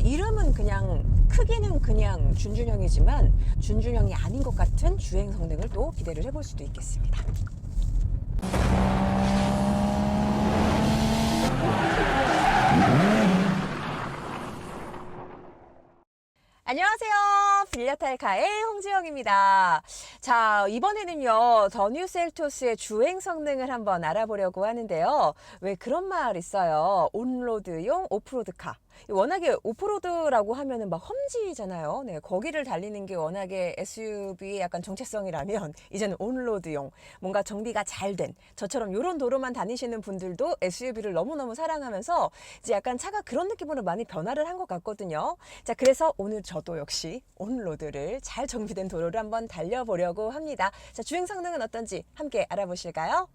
정말 이름은 그냥 크기는 그냥 준준형이지만 준준형이 아닌 것 같은 주행 성능을 또 기대를 해볼 수도 있겠습니다. 안녕하세요. 빌려탈 카의 홍지영입니다. 자, 이번에는요, 더 뉴 셀토스의 주행 성능을 한번 알아보려고 하는데요. 왜 그런 말 있어요. 온로드용 오프로드카. 워낙에 오프로드라고 하면은 막 험지잖아요. 네, 거기를 달리는 게 워낙에 SUV의 약간 정체성이라면 이제는 온로드용 뭔가 정비가 잘 된 저처럼 이런 도로만 다니시는 분들도 SUV를 너무너무 사랑하면서 이제 약간 차가 그런 느낌으로 많이 변화를 한 것 같거든요. 자, 그래서 오늘 저도 역시 온로드를 잘 정비된 도로를 한번 달려보려고 합니다. 자, 주행 성능은 어떤지 함께 알아보실까요?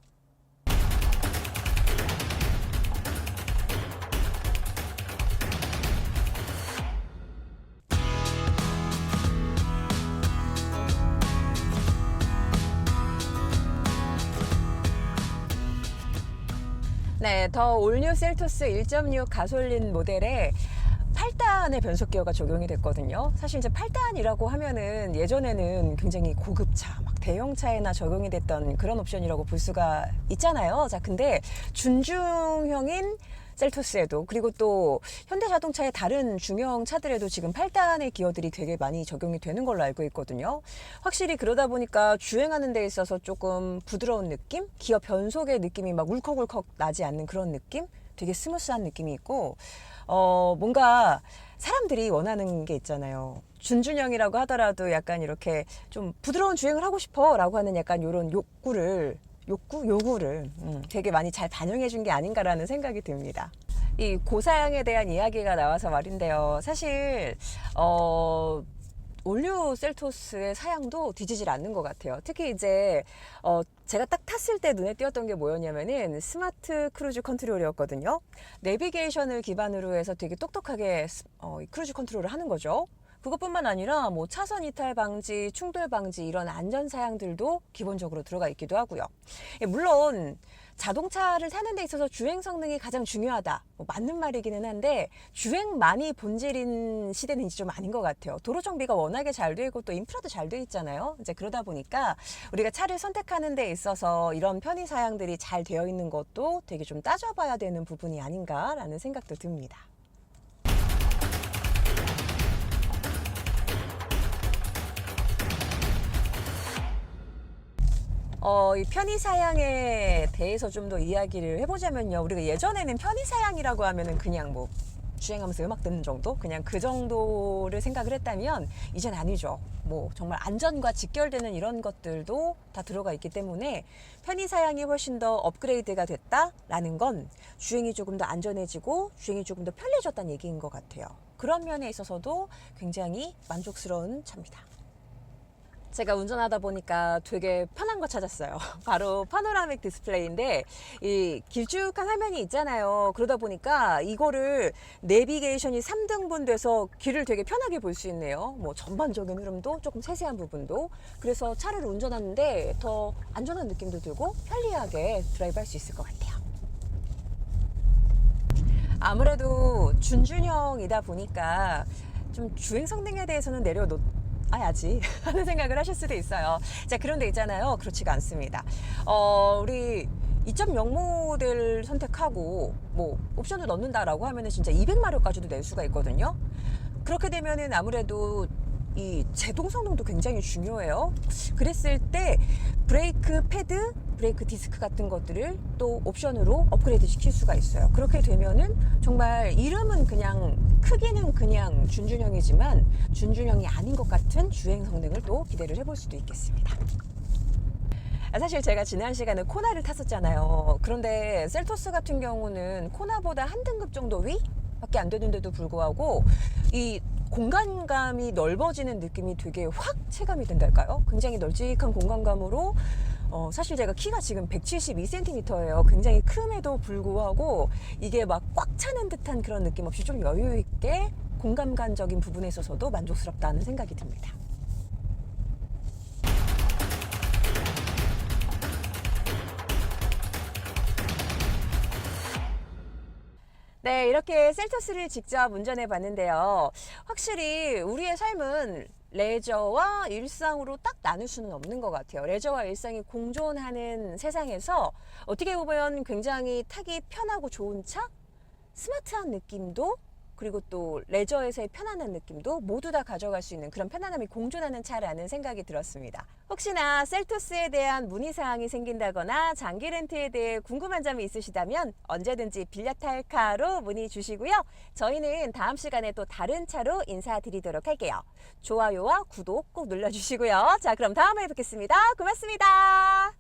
네, 더 올뉴 셀토스 1.6 가솔린 모델에 8단의 변속 기어가 적용이 됐거든요. 사실 이제 8단이라고 하면은 예전에는 굉장히 고급차, 막 대형차에나 적용이 됐던 그런 옵션이라고 볼 수가 있잖아요. 자, 근데 준중형인 셀토스에도 그리고 또 현대자동차의 다른 중형 차들에도 지금 8단의 기어들이 되게 많이 적용이 되는 걸로 알고 있거든요. 확실히 그러다 보니까 주행하는 데 있어서 조금 부드러운 느낌? 기어 변속의 느낌이 막 울컥울컥 나지 않는 그런 느낌? 되게 스무스한 느낌이 있고 어 뭔가 사람들이 원하는 게 있잖아요. 준준형이라고 하더라도 약간 이렇게 좀 부드러운 주행을 하고 싶어라고 하는 약간 이런 욕구를 욕구 요구를 음, 되게 많이 잘 반영해 준 게 아닌가라는 생각이 듭니다. 이 고사양에 대한 이야기가 나와서 말인데요. 사실 어 올류 셀토스의 사양도 뒤지질 않는 것 같아요. 특히 이제 어 제가 딱 탔을 때 눈에 띄었던 게 뭐였냐면은 스마트 크루즈 컨트롤이었거든요. 내비게이션을 기반으로 해서 되게 똑똑하게 스- 어, 이 크루즈 컨트롤을 하는 거죠. 그것뿐만 아니라 뭐 차선 이탈 방지, 충돌 방지 이런 안전 사양들도 기본적으로 들어가 있기도 하고요. 예, 물론 자동차를 사는 데 있어서 주행 성능이 가장 중요하다. 뭐 맞는 말이기는 한데 주행만이 본질인 시대는 이제 좀 아닌 것 같아요. 도로 정비가 워낙에 잘돼 있고 또 인프라도 잘 돼 있잖아요. 이제 그러다 보니까 우리가 차를 선택하는 데 있어서 이런 편의 사양들이 잘 되어 있는 것도 되게 좀 따져봐야 되는 부분이 아닌가라는 생각도 듭니다. 어, 이 편의 사양에 대해서 좀 더 이야기를 해보자면요. 우리가 예전에는 편의 사양이라고 하면은 그냥 뭐 주행하면서 음악 듣는 정도? 그냥 그 정도를 생각을 했다면 이젠 아니죠. 뭐 정말 안전과 직결되는 이런 것들도 다 들어가 있기 때문에 편의 사양이 훨씬 더 업그레이드가 됐다라는 건 주행이 조금 더 안전해지고 주행이 조금 더 편리해졌다는 얘기인 것 같아요. 그런 면에 있어서도 굉장히 만족스러운 차입니다. 제가 운전하다 보니까 되게 편한 거 찾았어요. 바로 파노라믹 디스플레이인데 이 길쭉한 화면이 있잖아요. 그러다 보니까 이거를 내비게이션이 3등분 돼서 길을 되게 편하게 볼 수 있네요. 뭐 전반적인 흐름도 조금 세세한 부분도 그래서 차를 운전하는데 더 안전한 느낌도 들고 편리하게 드라이브 할 수 있을 것 같아요. 아무래도 준준형이다 보니까 좀 주행 성능에 대해서는 내려놓 아야지 하는 생각을 하실 수도 있어요. 자, 그런데 있잖아요. 그렇지가 않습니다. 어, 우리 2.0 모델 선택하고 뭐 옵션을 넣는다라고 하면은 진짜 200마력까지도 낼 수가 있거든요. 그렇게 되면은 아무래도 이 제동 성능도 굉장히 중요해요. 그랬을 때 브레이크 패드, 브레이크 디스크 같은 것들을 또 옵션으로 업그레이드 시킬 수가 있어요. 그렇게 되면은 정말 이름은 그냥 크기는 그냥 준준형이지만 준준형이 아닌 것 같은 주행 성능을 또 기대를 해볼 수도 있겠습니다. 아, 사실 제가 지난 시간에 코나를 탔었잖아요. 그런데 셀토스 같은 경우는 코나보다 한 등급 정도 위 밖에 안 되는데도 불구하고 이 공간감이 넓어지는 느낌이 되게 확 체감이 된달까요? 굉장히 널찍한 공간감으로 어, 사실 제가 키가 지금 172cm예요. 굉장히 큼에도 불구하고 이게 막 꽉 차는 듯한 그런 느낌 없이 좀 여유 있게 공간감적인 부분에 있어서도 만족스럽다는 생각이 듭니다. 네, 이렇게 셀토스를 직접 운전해 봤는데요. 확실히 우리의 삶은 레저와 일상으로 딱 나눌 수는 없는 것 같아요. 레저와 일상이 공존하는 세상에서 어떻게 보면 굉장히 타기 편하고 좋은 차, 스마트한 느낌도 그리고 또 레저에서의 편안한 느낌도 모두 다 가져갈 수 있는 그런 편안함이 공존하는 차라는 생각이 들었습니다. 혹시나 셀토스에 대한 문의사항이 생긴다거나 장기 렌트에 대해 궁금한 점이 있으시다면 언제든지 빌려탈카로 문의 주시고요. 저희는 다음 시간에 또 다른 차로 인사드리도록 할게요. 좋아요와 구독 꼭 눌러주시고요. 자, 그럼 다음에 뵙겠습니다. 고맙습니다.